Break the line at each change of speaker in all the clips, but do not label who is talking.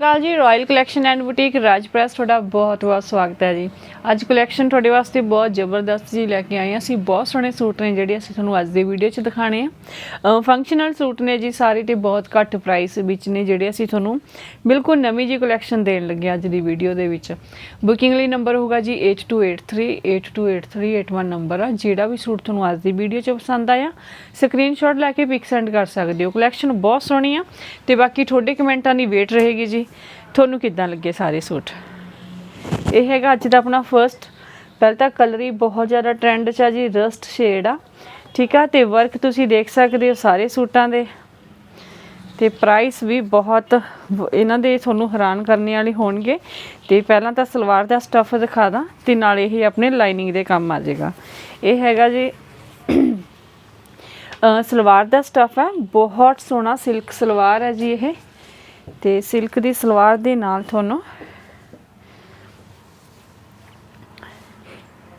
ਕਾਲ ਜੀ royal collection and boutique Raj press ਤੁਹਾਡਾ ਬਹੁਤ ਬਹੁਤ ਸਵਾਗਤ ਹੈ ਜੀ। ਅੱਜ ਕਲੈਕਸ਼ਨ ਤੁਹਾਡੇ ਵਾਸਤੇ ਬਹੁਤ ਜ਼ਬਰਦਸਤ ਜੀ ਲੈ ਕੇ ਆਏ ਹਾਂ। ਅਸੀਂ ਬਹੁਤ ਸੋਹਣੇ ਸੂਟ ਨੇ ਜਿਹੜੇ ਅਸੀਂ ਤੁਹਾਨੂੰ ਅੱਜ ਦੇ ਵੀਡੀਓ 'ਚ ਦਿਖਾਣੇ ਆ। ਫੰਕਸ਼ਨਲ ਸੂਟ ਨੇ ਜੀ, ਸਾਰੇ ਤੇ ਬਹੁਤ ਘੱਟ ਪ੍ਰਾਈਸ ਵਿੱਚ ਨੇ ਜਿਹੜੇ ਅਸੀਂ ਤੁਹਾਨੂੰ ਬਿਲਕੁਲ ਨਵੀਂ ਜੀ ਕਲੈਕਸ਼ਨ ਦੇਣ ਲੱਗੇ ਅੱਜ ਦੀ ਵੀਡੀਓ ਦੇ ਵਿੱਚ। ਬੁਕਿੰਗ ਲਈ ਨੰਬਰ ਹੋਊਗਾ ਜੀ 8283828381 ਨੰਬਰ ਆ। ਜਿਹੜਾ ਵੀ ਸੂਟ ਤੁਹਾਨੂੰ ਅੱਜ ਦੀ ਵੀਡੀਓ 'ਚ ਪਸੰਦ ਆਇਆ ਸਕਰੀਨਸ਼ਾਟ ਲੈ ਕੇ ਪਿਕ ਸੈਂਡ ਕਰ ਸਕਦੇ ਹੋ। ਕਲੈਕਸ਼ਨ ਬਹੁਤ ਸੋਹਣੀ ਆ ਤੇ ਬਾਕੀ ਤੁਹਾਡੇ ਕਮੈਂਟਾਂ ਦੀ ਵੇਟ ਰਹੇਗੀ ਜੀ। ਤੁਹਾਨੂੰ ਕਿੱਦਾਂ ਲੱਗੇ ਸਾਰੇ ਸੂਟ? ਇਹ ਹੈਗਾ ਅੱਜ ਦਾ ਆਪਣਾ ਫਰਸਟ ਪਹਿਲਾਂ ਤਾਂ ਕਲਰ ਹੀ ਬਹੁਤ ਜ਼ਿਆਦਾ ਟ੍ਰੈਂਡ 'ਚ ਆ ਜੀ ਰਸਟ ਸ਼ੇਡ ਆ। ਠੀਕ ਆ? ਤੇ ਵਰਕ ਤੁਸੀਂ ਦੇਖ ਸਕਦੇ ਹੋ ਸਾਰੇ ਸੂਟਾਂ ਦੇ। ਤੇ ਪ੍ਰਾਈਸ ਵੀ ਬਹੁਤ ਇਹਨਾਂ ਦੇ ਤੁਹਾਨੂੰ ਹੈਰਾਨ ਕਰਨ ਵਾਲੇ ਹੋਣਗੇ। ਤੇ ਪਹਿਲਾਂ ਤਾਂ ਸਲਵਾਰ ਦਾ ਸਟੱਫ ਦਿਖਾ ਦਾਂ, ਤੇ ਨਾਲ ਇਹ ਆਪਣੇ ਲਾਈਨਿੰਗ ਦੇ ਕੰਮ ਆ ਜਾਏਗਾ। ਇਹ ਹੈਗਾ ਜੀ ਸਲਵਾਰ ਦਾ ਸਟੱਫ ਹੈ ਬਹੁਤ ਸੋਹਣਾ ਸਿਲਕ ਸਲਵਾਰ ਹੈ ਜੀ ਇਹ। ਤੇ ਸਿਲਕ ਦੀ ਸਲਵਾਰ ਦੇ ਨਾਲ ਤੁਹਾਨੂੰ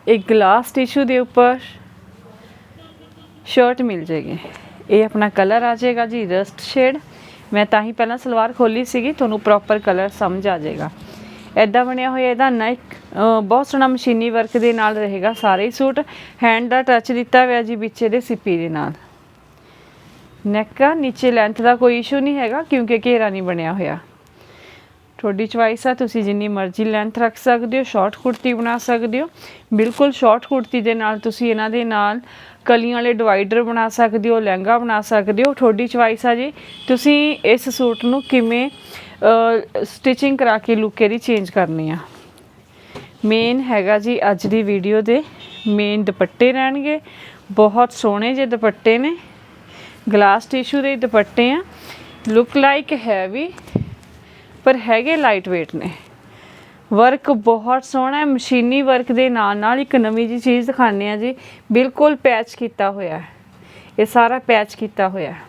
ਇੱਕ ਗਲਾਸ ਟਿਸ਼ੂ ਦੇ ਉੱਪਰ ਸ਼ਰਟ ਮਿਲ ਜਾਏਗੀ। ਇਹ ਆਪਣਾ ਕਲਰ ਆ ਜਾਏਗਾ ਜੀ ਰਸਟ ਸ਼ੇਡ ਮੈਂ ਤਾਂ ਹੀ ਪਹਿਲਾਂ ਸਲਵਾਰ ਖੋਲੀ ਸੀਗੀ, ਤੁਹਾਨੂੰ ਪ੍ਰੋਪਰ ਕਲਰ ਸਮਝ ਆ ਜਾਏਗਾ। ਐਦਾਂ ਬਣਿਆ ਹੋਇਆ ਇਹਦਾ ਨੈਕ ਬਹੁਤ ਸੋਹਣਾ ਮਸ਼ੀਨੀ ਵਰਕ ਦੇ ਨਾਲ ਰਹੇਗਾ ਸਾਰੇ ਹੀ ਸੂਟ। ਹੈਂਡ ਦਾ ਟੱਚ ਦਿੱਤਾ ਹੋਇਆ ਜੀ ਵਿੱਚ ਇਹਦੇ ਸਿੱਪੀ ਦੇ ਨਾਲ। ਨੈਕ ਆ ਨੀਚੇ ਲੈਂਥ ਦਾ ਕੋਈ ਇਸ਼ੂ ਨਹੀਂ ਹੈਗਾ, ਕਿਉਂਕਿ ਘੇਰਾ ਨਹੀਂ ਬਣਿਆ ਹੋਇਆ। ਤੁਹਾਡੀ ਚੁਆਇਸ ਆ, ਤੁਸੀਂ ਜਿੰਨੀ ਮਰਜ਼ੀ ਲੈਂਥ ਰੱਖ ਸਕਦੇ ਹੋ ਸ਼ਾਰਟ ਕੁੜਤੀ ਬਣਾ ਸਕਦੇ ਹੋ। ਬਿਲਕੁਲ ਸ਼ਾਰਟ ਕੁੜਤੀ ਦੇ ਨਾਲ ਤੁਸੀਂ ਇਹਨਾਂ ਦੇ ਨਾਲ ਕਲੀਆਂ ਵਾਲੇ ਡਿਵਾਈਡਰ ਬਣਾ ਸਕਦੇ ਹੋ, ਲਹਿੰਗਾ ਬਣਾ ਸਕਦੇ ਹੋ। ਤੁਹਾਡੀ ਚੁਆਇਸ ਆ ਜੀ। ਤੁਸੀਂ ਇਸ ਸੂਟ ਨੂੰ ਕਿਵੇਂ ਸਟਿਚਿੰਗ ਕਰਾ ਕੇ ਲੁੱਕ ਇਹਦੀ ਚੇਂਜ ਕਰਨੀ ਆ। ਮੇਨ ਹੈਗਾ ਜੀ ਅੱਜ ਦੀ ਵੀਡੀਓ ਦੇ। ਮੇਨ ਦੁਪੱਟੇ ਰਹਿਣਗੇ। ਬਹੁਤ ਸੋਹਣੇ ਜਿਹੇ ਦੁਪੱਟੇ ਨੇ। ਗਲਾਸ ਟਿਸ਼ੂ ਦੇ ਦੁਪੱਟੇ ਆ। ਲੁੱਕ ਲਾਈਕ ਹੈਵੀ ਪਰ ਹੈਗੇ ਲਾਈਟ weight ਨੇ। ਵਰਕ ਬਹੁਤ ਸੋਹਣਾ ਹੈ। ਮਸ਼ੀਨੀ ਵਰਕ ਦੇ ਨਾਲ ਨਾਲ ਇੱਕ ਨਵੀਂ ਜੀ ਚੀਜ਼ ਦਿਖਾਣੇ ਆ ਜੀ। ਬਿਲਕੁਲ ਪੈਚ ਕੀਤਾ ਹੋਇਆ ਹੈ। ਇਹ ਸਾਰਾ ਪੈਚ ਕੀਤਾ ਹੋਇਆ ਹੈ।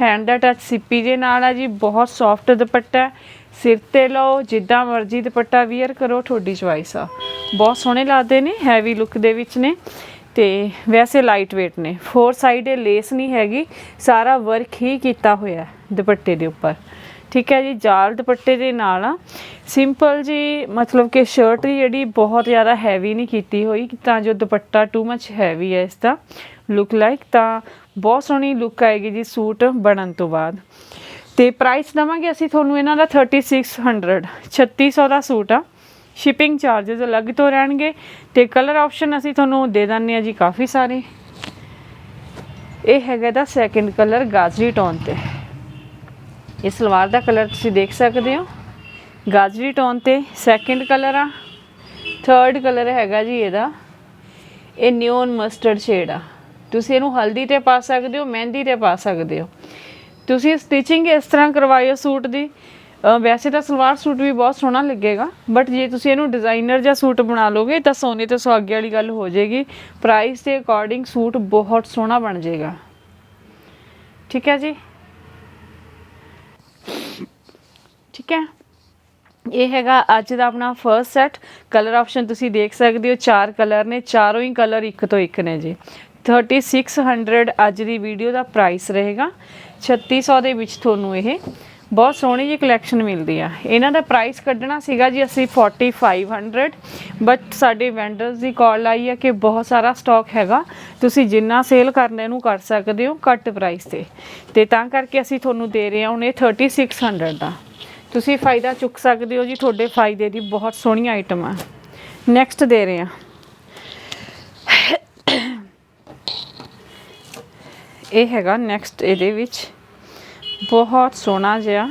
ਹੈਂਡ ਦਾ ਟੱਚ ਸਿੱਪੀ ਦੇ ਨਾਲ ਆ ਜੀ। ਬਹੁਤ ਸੌਫਟ ਦੁਪੱਟਾ ਸਿਰ ਤੇ ਲਓ, ਜਿੱਦਾਂ ਮਰਜ਼ੀ ਦੁਪੱਟਾ ਵੀਅਰ ਕਰੋ, ਤੁਹਾਡੀ ਚੁਆਇਸ ਆ। ਬਹੁਤ ਸੋਹਣੇ ਲੱਗਦੇ ਨੇ ਹੈਵੀ ਲੁੱਕ ਦੇ ਵਿੱਚ ਨੇ। ਤੇ ਵੈਸੇ ਲਾਈਟ weight ਨੇ। ਫੋਰ ਸਾਈਡ ਇਹ ਲੇਸ ਨਹੀਂ ਹੈਗੀ, ਸਾਰਾ ਵਰਕ ਹੀ ਕੀਤਾ ਹੋਇਆ ਦੁਪੱਟੇ ਦੇ ਉੱਪਰ। ਠੀਕ ਹੈ ਜੀ, ਜਾਲ ਦੁਪੱਟੇ ਦੇ ਨਾਲ ਆ। ਸਿੰਪਲ ਜੀ, ਮਤਲਬ ਕਿ ਸ਼ਰਟ ਦੀ ਜਿਹੜੀ ਬਹੁਤ ਜ਼ਿਆਦਾ ਹੈਵੀ ਨਹੀਂ ਕੀਤੀ ਹੋਈ, ਤਾਂ ਜੋ ਦੁਪੱਟਾ ਟੂ ਮੱਚ ਹੈਵੀ ਹੈ ਇਸ ਦਾ ਲੁੱਕ ਲਾਈਕ ਤਾਂ ਬਹੁਤ ਸੋਹਣੀ ਲੁੱਕ ਆਏਗੀ ਜੀ ਸੂਟ ਬਣਨ ਤੋਂ ਬਾਅਦ। ਤੇ ਪ੍ਰਾਈਸ ਦਵਾਂਗੇ ਅਸੀਂ ਤੁਹਾਨੂੰ ਇਹਨਾਂ ਦਾ 3600 3600 ਦਾ ਸੂਟ ਆ। ਸ਼ਿਪਿੰਗ ਚਾਰजेस ਅਲੱਗ ਤੋਂ ਰਹਿਣਗੇ ਤੇ ਕਲਰ ਆਪਸ਼ਨ ਅਸੀਂ ਤੁਹਾਨੂੰ ਦੇ ਦਿੰਦੇ ਆ ਜੀ ਕਾਫੀ ਸਾਰੇ। ਇਹ ਹੈਗਾ ਦਾ ਸੈਕਿੰਡ ਕਲਰ ਗਾਜਰੀ ਟੋਨ ਤੇ। ਇਹ ਸਲਵਾਰ ਦਾ ਕਲਰ ਤੁਸੀਂ ਦੇਖ ਸਕਦੇ ਹੋ। ਗਾਜਰੀ ਟੋਨ ਤੇ ਸੈਕਿੰਡ ਕਲਰ ਆ। ਥਰਡ ਕਲਰ ਹੈਗਾ ਜੀ ਇਹਦਾ। ਇਹ ਨਿਓਨ ਮਸਟਰਡ ਸ਼ੇਡ ਆ। ਤੁਸੀਂ ਇਹਨੂੰ ਹਲਦੀ ਤੇ ਪਾ ਸਕਦੇ ਹੋ, ਮਹਿੰਦੀ ਤੇ ਪਾ ਸਕਦੇ ਹੋ। ਤੁਸੀਂ ਸਟਿਚਿੰਗ ਇਸ ਤਰ੍ਹਾਂ ਕਰਵਾਇਓ ਸੂਟ ਦੀ। ਵੈਸੇ ਤਾਂ ਸਲਵਾਰ ਸੂਟ ਵੀ ਬਹੁਤ ਸੋਹਣਾ ਲੱਗੇਗਾ ਬਟ ਜੇ ਤੁਸੀਂ ਇਹਨੂੰ ਡਿਜ਼ਾਈਨਰ ਜਾਂ ਸੂਟ ਬਣਾ ਲੋਗੇ ਤਾਂ ਸੋਨੇ ਤੇ ਸੁਹਾਗੇ ਵਾਲੀ ਗੱਲ ਹੋ ਜਾਏਗੀ। ਪ੍ਰਾਈਸ ਦੇ ਅਕੋਰਡਿੰਗ ਸੂਟ ਬਹੁਤ ਸੋਹਣਾ ਬਣ ਜਾਏਗਾ। ਠੀਕ ਹੈ ਜੀ? ਠੀਕ ਹੈ? ਇਹ ਹੈਗਾ ਅੱਜ ਦਾ ਆਪਣਾ ਫਰਸਟ ਸੈਟ ਕਲਰ ਆਪਸ਼ਨ ਤੁਸੀਂ ਦੇਖ ਸਕਦੇ ਹੋ, ਚਾਰ ਕਲਰ ਨੇ, ਚਾਰੋਂ ਹੀ ਕਲਰ ਇੱਕ ਤੋਂ ਇੱਕ ਨੇ ਜੀ। 3600 ਅੱਜ ਦੀ ਵੀਡੀਓ ਦਾ ਪ੍ਰਾਈਸ ਰਹੇਗਾ। 3600 ਦੇ ਵਿੱਚ ਤੁਹਾਨੂੰ ਇਹ ਬਹੁਤ ਸੋਹਣੀ ਜਿਹੀ ਕਲੈਕਸ਼ਨ ਮਿਲਦੀ ਆ। ਇਹਨਾਂ ਦਾ ਪ੍ਰਾਈਸ ਕੱਢਣਾ ਸੀਗਾ ਜੀ ਅਸੀਂ 4500 ਬਟ ਸਾਡੇ ਵੈਂਡਰਸ ਦੀ ਕਾਲ ਆਈ ਆ ਕਿ ਬਹੁਤ ਸਾਰਾ ਸਟਾਕ ਹੈਗਾ। ਤੁਸੀਂ ਜਿੰਨਾ ਸੇਲ ਕਰਨੇ ਇਹਨੂੰ ਕਰ ਸਕਦੇ ਹੋ ਘੱਟ ਪ੍ਰਾਈਸ ਤੇ। ਤੇ ਤਾਂ ਕਰਕੇ ਅਸੀਂ ਤੁਹਾਨੂੰ ਦੇ ਰਹੇ ਹਾਂ ਹੁਣ ਇਹ 3600 ਦਾ। ਤੁਸੀਂ ਫਾਇਦਾ ਚੁੱਕ ਸਕਦੇ ਹੋ ਜੀ, ਤੁਹਾਡੇ ਫਾਇਦੇ ਦੀ ਬਹੁਤ ਸੋਹਣੀ ਆਈਟਮ ਆ। ਨੈਕਸਟ ਦੇ ਰਹੇ ਹਾਂ। ਇਹ ਹੈਗਾ ਨੈਕਸਟ ਇਹਦੇ ਵਿੱਚ। ਬਹੁਤ ਸੋਹਣਾ ਜਿਹਾ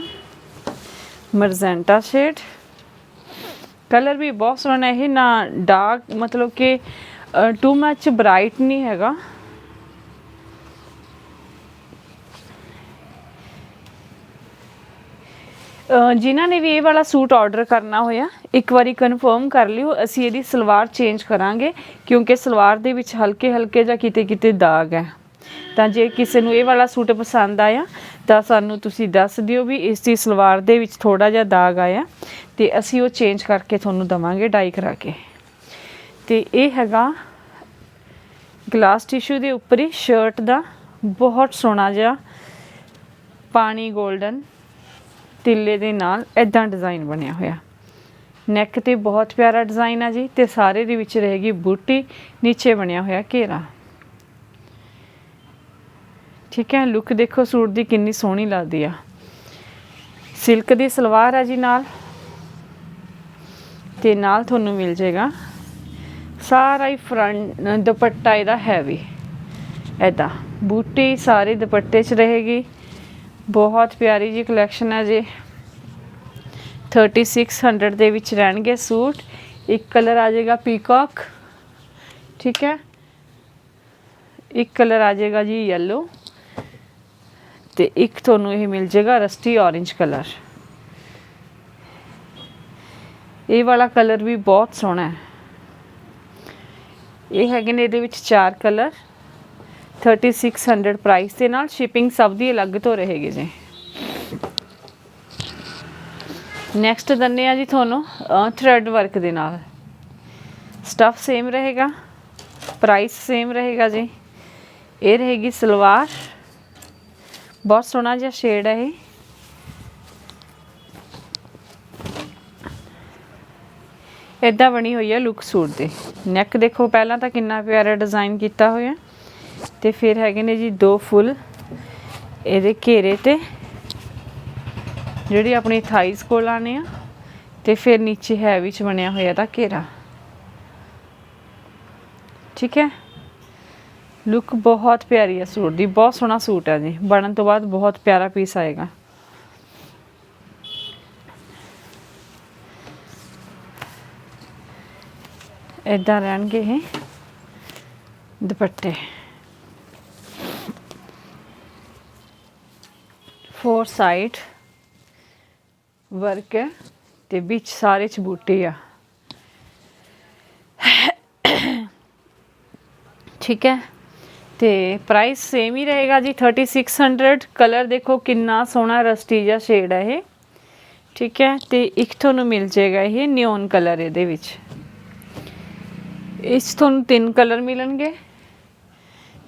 ਮਰਜ਼ੈਂਟਾ ਸ਼ੇਡ ਕਲਰ ਵੀ ਬਹੁਤ ਸੋਹਣਾ ਹੈ ਇਹ ਨਾ ਡਾਰਕ ਮਤਲਬ ਕਿ ਟੂ ਮੱਚ ਬ੍ਰਾਈਟ ਨਹੀਂ ਹੈਗਾ। ਅ, ਜਿਨ੍ਹਾਂ ਨੇ ਵੀ ਇਹ ਵਾਲਾ ਸੂਟ ਆਰਡਰ ਕਰਨਾ ਹੋਇਆ ਇੱਕ ਵਾਰੀ ਕਨਫਰਮ ਕਰ ਲਿਓ ਅਸੀਂ ਇਹਦੀ ਸਲਵਾਰ ਚੇਂਜ ਕਰਾਂਗੇ ਕਿਉਂਕਿ ਸਲਵਾਰ ਦੇ ਵਿੱਚ ਹਲਕੇ ਹਲਕੇ ਜਾਂ ਕਿਤੇ ਕਿਤੇ ਦਾਗ ਹੈ। ਤਾਂ ਜੇ ਕਿਸੇ ਨੂੰ ਇਹ ਵਾਲਾ ਸੂਟ ਪਸੰਦ ਆਇਆ, ਤਾਂ ਸਾਨੂੰ ਤੁਸੀਂ ਦੱਸ ਦਿਓ ਵੀ ਇਸ ਦੀ ਸਲਵਾਰ ਦੇ ਵਿੱਚ ਥੋੜਾ ਜਿਹਾ ਦਾਗ ਆਇਆ ਤੇ ਅਸੀਂ ਉਹ ਚੇਂਜ ਕਰਕੇ ਤੁਹਾਨੂੰ ਦਵਾਂਗੇ ਡਾਈ ਕਰਾ ਕੇ। ਤੇ ਇਹ ਹੈਗਾ ਗਲਾਸ ਟਿਸ਼ੂ ਦੇ ਉੱਪਰ ਹੀ ਸ਼ਰਟ ਦਾ ਬਹੁਤ ਸੋਹਣਾ ਜਿਹਾ ਪਾਣੀ 골ਡਨ ਤਿੱਲੇ ਦੇ ਨਾਲ ਐਦਾਂ ਡਿਜ਼ਾਈਨ ਬਣਿਆ ਹੋਇਆ। ਨੈਕ ਤੇ ਬਹੁਤ ਪਿਆਰਾ ਡਿਜ਼ਾਈਨ ਆ ਜੀ ਤੇ ਸਾਰੇ ਦੇ ਵਿੱਚ ਰਹੇਗੀ ਬੂਟੀ, ਨੀਚੇ ਬਣਿਆ ਹੋਇਆ ਘੇਰਾ। ਠੀਕ ਹੈ ਲੁੱਕ ਦੇਖੋ, ਸੂਟ ਦੀ ਕਿੰਨੀ ਸੋਹਣੀ ਲੱਗਦੀ ਆ। ਸਿਲਕ ਦੀ ਸਲਵਾਰ ਆ ਜੀ ਨਾਲ। ਤੇ ਨਾਲ ਤੁਹਾਨੂੰ ਮਿਲ ਜਾਏਗਾ। ਸਾਰਾ ਹੀ ਫਰੰਟ ਦੁਪੱਟਾ ਇਹਦਾ ਹੈਵੀ ਐਦਾਂ ਬੂਟੀ ਸਾਰੇ ਦੁਪੱਟੇ 'ਚ ਰਹੇਗੀ। ਬਹੁਤ ਪਿਆਰੀ ਜੀ ਕਲੈਕਸ਼ਨ ਹੈ ਜੀ। 3600 ਦੇ ਵਿੱਚ ਰਹਿਣਗੇ ਸੂਟ। ਇੱਕ ਕਲਰ ਆ ਜਾਏਗਾ ਪੀਕਾਕ ਠੀਕ ਹੈ। ਇੱਕ ਕਲਰ ਆ ਜਾਏਗਾ ਜੀ yellow ਤੇ ਇੱਕ ਤੁਹਾਨੂੰ ਇਹ ਮਿਲ ਜਾਏਗਾ ਰਸਟੀ orange ਕਲਰ ਇਹ ਵਾਲਾ ਕਲਰ ਵੀ ਬਹੁਤ ਸੋਹਣਾ ਹੈ। ਇਹ ਹੈਗੇ ਨੇ ਇਹਦੇ ਵਿੱਚ ਚਾਰ ਕਲਰ 3600 ਪ੍ਰਾਈਸ ਦੇ ਨਾਲ ਸ਼ਿਪਿੰਗ ਸਭ ਦੀ ਅਲੱਗ ਤੋਂ ਰਹੇਗੀ ਜੀ। ਨੈਕਸਟ ਦੰਨੇ ਆ ਜੀ ਤੁਹਾਨੂੰ ਥਰੈਡ ਵਰਕ ਦੇ ਨਾਲ। ਸਟਫ ਸੇਮ ਰਹੇਗਾ। ਪ੍ਰਾਈਸ ਸੇਮ ਰਹੇਗਾ ਜੀ। ਇਹ ਰਹੇਗੀ ਸਲਵਾਰ। ਬਹੁਤ ਸੋਹਣਾ ਜਿਹਾ ਸ਼ੇਡ ਹੈ ਇਹ। ਇਦਾਂ ਬਣੀ ਹੋਈ ਹੈ ਲੁੱਕ ਸੂਟ ਦੇ। ਨੈਕ ਦੇਖੋ, ਪਹਿਲਾਂ ਤਾਂ ਕਿੰਨਾ ਪਿਆਰਾ ਡਿਜ਼ਾਈਨ ਕੀਤਾ ਹੋਇਆ। ਤੇ ਫਿਰ ਹੈਗੇ ਨੇ ਜੀ ਦੋ ਫੁੱਲ। ਇਹਦੇ ਘੇਰੇ ਤੇ ਜਿਹੜੀ ਆਪਣੀ ਥਾਈਸ ਕੋਲ ਆਨੇ ਆ। ਤੇ ਫਿਰ ਨੀਚੇ ਹੈ ਵਿੱਚ ਬਣਿਆ ਹੋਇਆ ਦਾ ਘੇਰਾ। ਠੀਕ ਹੈ? ਲੁੱਕ ਬਹੁਤ ਪਿਆਰੀ ਹੈ ਸੂਟ ਦੀ, ਬਹੁਤ ਸੋਹਣਾ ਸੂਟ ਹੈ ਜੀ। ਬਣਨ ਤੋਂ ਬਾਅਦ ਬਹੁਤ ਪਿਆਰਾ ਪੀਸ ਆਏਗਾ। ਇਦਾਂ ਰਹਿਣਗੇ ਇਹ ਦੁਪੱਟੇ। ਫੋਰ ਸਾਈਡ ਵਰਕ ਹੈ ਤੇ ਵਿੱਚ ਸਾਰੇ ਚ ਬੂਟੇ ਆ। ਠੀਕ ਹੈ। ਤੇ ਪ੍ਰਾਈਸ ਸੇਮ ਹੀ ਰਹੇਗਾ ਜੀ 3600 ਕਲਰ ਦੇਖੋ ਕਿੰਨਾ ਸੋਹਣਾ ਰਸਟੀ ਜਿਹਾ ਸ਼ੇਡ ਹੈ ਇਹ। ਠੀਕ ਹੈ, ਤੇ ਇੱਕ ਤੁਹਾਨੂੰ ਮਿਲ ਜਾਏਗਾ ਇਹ ਨਿਓਨ ਕਲਰ ਇਹਦੇ ਵਿੱਚ। ਇਸ 'ਚ ਤੁਹਾਨੂੰ ਤਿੰਨ ਕਲਰ ਮਿਲਣਗੇ।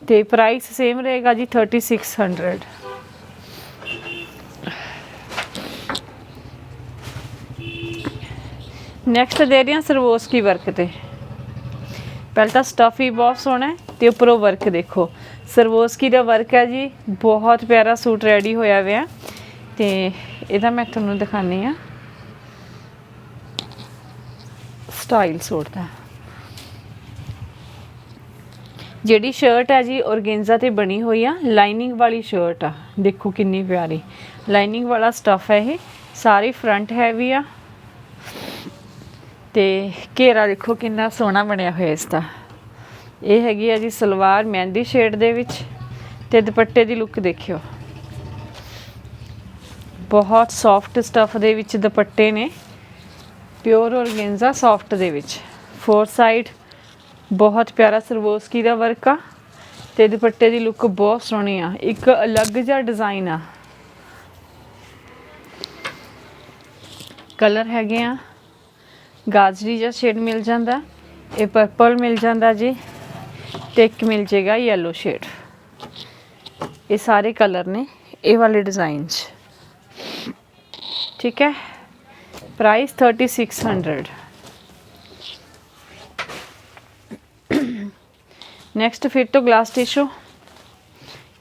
ਤੇ ਪ੍ਰਾਈਸ ਸੇਮ ਰਹੇਗਾ ਜੀ 3600 ਨੈਕਸਟ ਦੇ ਰਹੇ ਹਾਂ ਸਰਵੋਸਕੀ ਵਰਕ ਤੇ। ਪਹਿਲਾਂ ਤਾਂ ਸਟਫ ਹੀ ਬਹੁਤ ਸੋਹਣਾ ਹੈ। ਤੇ ਉੱਪਰੋਂ ਵਰਕ ਦੇਖੋ। ਸਰਵੋਸਕੀ ਦਾ ਵਰਕ ਹੈ ਜੀ? ਬਹੁਤ ਪਿਆਰਾ ਸੂਟ ਰੈਡੀ ਹੋਇਆ ਹੋਇਆ ਤੇ ਇਹਦਾ ਮੈਂ ਤੁਹਾਨੂੰ ਦਿਖਾਣੀ ਆ ਸਟਾਈਲ ਸੂਟ ਦਾ। ਜਿਹੜੀ ਸ਼ਰਟ ਹੈ ਜੀ ਔਰਗੇਂਜ਼ਾ ਤੇ ਬਣੀ ਹੋਈ ਆ ਲਾਈਨਿੰਗ ਵਾਲੀ ਸ਼ਰਟ ਆ। ਦੇਖੋ ਕਿੰਨੀ ਪਿਆਰੀ। ਲਾਈਨਿੰਗ ਵਾਲਾ ਸਟਫ ਹੈ ਇਹ। ਸਾਰੀ ਫਰੰਟ ਹੈਵੀ ਆ। ਤੇ ਘੇਰਾ ਦੇਖੋ ਕਿੰਨਾ ਸੋਹਣਾ ਬਣਿਆ ਹੋਇਆ ਇਸ ਦਾ। ਇਹ ਹੈਗੀ ਆ ਜੀ ਸਲਵਾਰ ਮਹਿੰਦੀ ਸ਼ੇਡ ਦੇ ਵਿੱਚ ਤੇ ਦੁਪੱਟੇ ਦੀ ਲੁੱਕ ਦੇਖਿਓ। ਬਹੁਤ ਸੌਫਟ ਸਟਫ ਦੇ ਵਿੱਚ ਦੁਪੱਟੇ ਨੇ। ਪਿਓਰ ਔਰਗੇਂਜ਼ਾ ਸੌਫਟ ਦੇ ਵਿੱਚ। ਫੋਰ ਸਾਈਡ ਬਹੁਤ ਪਿਆਰਾ ਸਰਵੋਸਕੀ ਦਾ ਵਰਕ ਆ ਤੇ ਦੁਪੱਟੇ ਦੀ ਲੁੱਕ ਬਹੁਤ ਸੋਹਣੀ ਆ। ਇੱਕ ਅਲੱਗ ਜਿਹਾ ਡਿਜ਼ਾਈਨ ਆ। ਕਲਰ ਹੈਗੇ ਆ। ਗਾਜਰੀ ਜਿਹਾ ਸ਼ੇਡ ਮਿਲ ਜਾਂਦਾ। ਇਹ ਪਰਪਲ ਮਿਲ ਜਾਂਦਾ ਜੀ। ਤੇ ਇੱਕ ਮਿਲ ਜੇਗਾ yellow ਸ਼ੇਡ ਇਹ ਸਾਰੇ ਕਲਰ ਨੇ, ਇਹ ਵਾਲੇ ਡਿਜ਼ਾਈਨ 'ਚ। ਠੀਕ ਹੈ? ਪ੍ਰਾਈਸ 3600 ਨੈਕਸਟ ਫਿਰ ਤੋਂ ਗਲਾਸ ਟਿਸ਼ੂ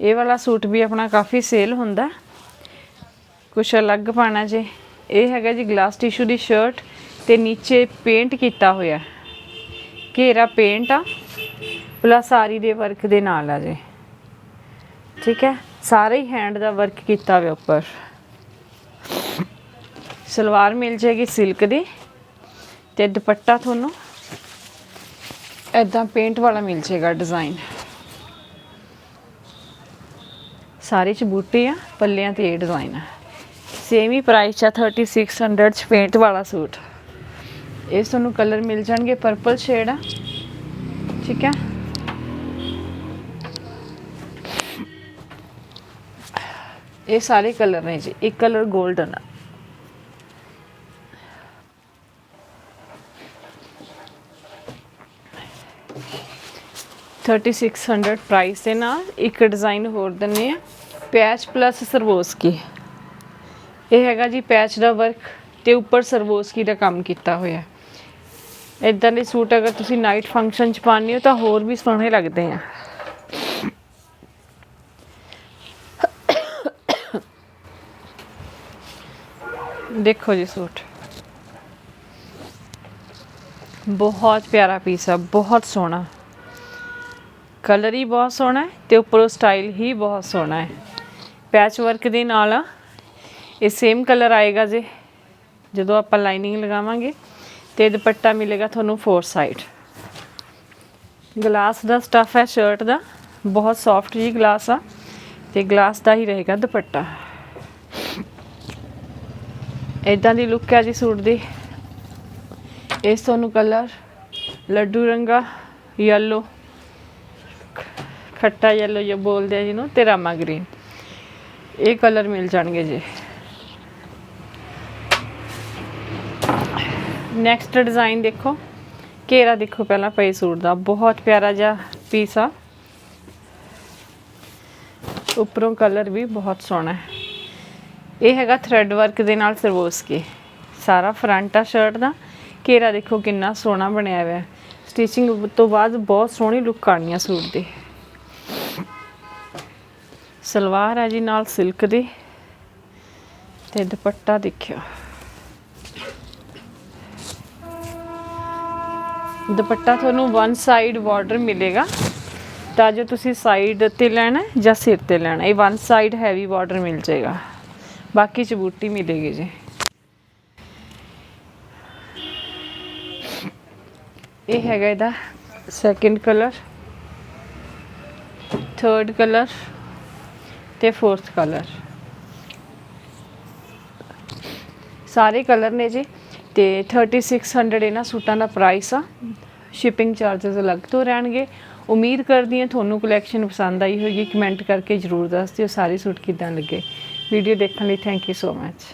ਇਹ ਵਾਲਾ ਸੂਟ ਵੀ ਆਪਣਾ ਕਾਫੀ ਸੇਲ ਹੁੰਦਾ। ਕੁਛ ਅਲੱਗ ਪਾਣਾ ਜੇ। ਇਹ ਹੈਗਾ ਜੀ ਗਲਾਸ ਟਿਸ਼ੂ ਦੀ ਸ਼ਰਟ ਤੇ ਨੀਚੇ ਪੇਂਟ ਕੀਤਾ ਹੋਇਆ। ਘੇਰਾ ਪੇਂਟ ਆ। ਪਲੱਸ ਆਰੀ ਦੇ ਵਰਕ ਦੇ ਨਾਲ ਆ ਜੇ। ਠੀਕ ਹੈ? ਸਾਰੇ ਹੀ ਹੈਂਡ ਦਾ ਵਰਕ ਕੀਤਾ ਹੋਇਆ ਉੱਪਰ। ਸਲਵਾਰ ਮਿਲ ਜਾਏਗੀ ਸਿਲਕ ਦੀ ਤੇ ਦੁਪੱਟਾ ਤੁਹਾਨੂੰ ਐਦਾਂ ਪੇਂਟ ਵਾਲਾ ਮਿਲ ਜਾਏਗਾ ਡਿਜ਼ਾਈਨ ਸਾਰੇ ਚ ਬੂਟੇ ਆ, ਪੱਲਿਆਂ ਤੇ ਇਹ ਡਿਜ਼ਾਈਨ ਆ। ਸੇਮ ਹੀ ਪ੍ਰਾਈਸ ਆ 3600 ਚ ਪੇਂਟ ਵਾਲਾ ਸੂਟ। ਇਹ ਤੁਹਾਨੂੰ ਕਲਰ ਮਿਲ ਜਾਣਗੇ ਪਰਪਲ ਸ਼ੇਡ ਆ। ਠੀਕ ਹੈ? ਇਹ ਸਾਰੇ ਕਲਰ ਨੇ ਜੀ, ਇੱਕ ਕਲਰ 골ਡਨ ਆ। ਥਰਟੀ ਸਿਕਸ ਹੰਡਰਡ ਪ੍ਰਾਈਸ ਦੇ ਨਾਲ ਇੱਕ ਡਿਜ਼ਾਈਨ ਹੋਰ ਦਿੰਨੇ ਆ ਪੈਚ ਪਲੱਸ ਸਰਵੋਸਕੀ ਇਹ ਹੈਗਾ ਜੀ ਪੈਚ ਦਾ ਵਰਕ ਤੇ ਉੱਪਰ ਸਰਵੋਸਕੀ ਦਾ ਕੰਮ ਕੀਤਾ ਹੋਇਆ। ਇਦਾਂ ਦੇ ਸੂਟ ਅਗਰ ਤੁਸੀਂ ਨਾਈਟ ਫੰਕਸ਼ਨ ਚ ਪਾਉਂਦੇ ਹੋ ਤਾਂ ਹੋਰ ਵੀ ਸੋਹਣੇ ਲੱਗਦੇ ਆ। ਦੇਖੋ ਜੀ ਸੂਟ। ਬਹੁਤ ਪਿਆਰਾ ਪੀਸ ਆ, ਬਹੁਤ ਸੋਹਣਾ। ਕਲਰ ਹੀ ਬਹੁਤ ਸੋਹਣਾ ਹੈ ਤੇ ਉੱਪਰੋਂ ਸਟਾਈਲ ਹੀ ਬਹੁਤ ਸੋਹਣਾ ਹੈ। ਪੈਚ ਵਰਕ ਦੇ ਨਾਲ ਆ, ਇਹ ਸੇਮ ਕਲਰ ਆਏਗਾ ਜੇ, ਜਦੋਂ ਆਪਾਂ ਲਾਈਨਿੰਗ ਲਗਾਵਾਂਗੇ ਤੇ ਦੁਪੱਟਾ ਮਿਲੇਗਾ ਤੁਹਾਨੂੰ ਫੋਰ ਸਾਈਡ ਗਲਾਸ ਦਾ ਸਟਫ ਹੈ ਸ਼ਰਟ ਦਾ, ਬਹੁਤ ਸੌਫਟ ਜੀ ਗਲਾਸ ਆ ਤੇ ਗਲਾਸ ਦਾ ਹੀ ਰਹੇਗਾ ਦੁਪੱਟਾ। ਇਦਾਂ ਦੀ ਲੁੱਕ ਹੈ ਜੀ ਸੂਟ ਦੀ। ਇਸ ਤੁਹਾਨੂੰ ਕਲਰ ਲੱਡੂ ਰੰਗਾ ਯੈਲੋ ਖੱਟਾ ਯੈਲੋ ਜੋ ਬੋਲਦੇ ਆ ਜਿਹਨੂੰ ਤੇ ਰਾਮਾ ਗ੍ਰੀਨ ਇਹ ਕਲਰ ਮਿਲ ਜਾਣਗੇ ਜੀ। ਨੈਕਸਟ ਡਿਜ਼ਾਈਨ ਦੇਖੋ। ਘੇਰਾ ਦੇਖੋ ਪਹਿਲਾਂ ਪਈ ਸੂਟ ਦਾ। ਬਹੁਤ ਪਿਆਰਾ ਜਿਹਾ ਪੀਸ ਆ। ਉੱਪਰੋਂ ਕਲਰ ਵੀ ਬਹੁਤ ਸੋਹਣਾ ਹੈ। ਇਹ ਹੈਗਾ ਥ੍ਰੈਡ ਵਰਕ ਦੇ ਨਾਲ ਸਰਵੋਸਕੀ। ਸਾਰਾ ਫਰੰਟ ਆ ਸ਼ਰਟ ਦਾ। ਘੇਰਾ ਦੇਖੋ ਕਿੰਨਾ ਸੋਹਣਾ ਬਣਿਆ ਹੋਇਆ। ਹੈ ਸਟਿਚਿੰਗ ਤੋਂ ਬਾਅਦ ਬਹੁਤ ਸੋਹਣੀ ਲੁੱਕ ਆਣੀ ਆ ਸੂਟ ਦੀ। ਸਲਵਾਰ ਹੈ ਜੀ ਨਾਲ ਸਿਲਕ ਦੀ। ਤੇ ਦੁਪੱਟਾ ਦੇਖਿਓ। ਦੁਪੱਟਾ ਤੁਹਾਨੂੰ ਵਨ ਸਾਈਡ ਬਾਰਡਰ ਮਿਲੇਗਾ। ਤਾਂ ਜੋ ਤੁਸੀਂ ਸਾਈਡ ਤੇ ਲੈਣਾ ਜਾਂ ਸਿਰ ਤੇ ਲੈਣਾ। ਇਹ ਵਨ ਸਾਈਡ ਹੈਵੀ ਬਾਰਡਰ ਮਿਲ ਜਾਏਗਾ। ਬਾਕੀ ਚ ਬੂਟੀ ਮਿਲੇਗੀ ਜੀ। ਇਹ ਹੈਗਾ ਇਹਦਾ ਸੈਕਿੰਡ ਕਲਰ ਥਰਡ ਕਲਰ ਤੇ ਫੋਰਥ ਕਲਰ ਸਾਰੇ ਕਲਰ ਨੇ ਜੀ ਤੇ 3600 ਇਹਨਾਂ ਸੂਟਾਂ ਦਾ ਪ੍ਰਾਈਸ ਆ। ਸ਼ਿਪਿੰਗ ਚਾਰजेस ਅਲੱਗ ਤੋਂ ਰਹਿਣਗੇ। ਉਮੀਦ ਕਰਦੀ ਹਾਂ ਤੁਹਾਨੂੰ ਕਲੈਕਸ਼ਨ ਪਸੰਦ ਆਈ ਹੋਏਗੀ। ਕਮੈਂਟ ਕਰਕੇ ਜਰੂਰ ਦੱਸ ਦਿਓ ਸਾਰੇ ਸੂਟ ਕਿਦਾਂ ਲੱਗੇ। ਵੀਡੀਓ ਦੇਖਣ ਲਈ ਥੈਂਕ ਯੂ ਸੋ ਮੱਚ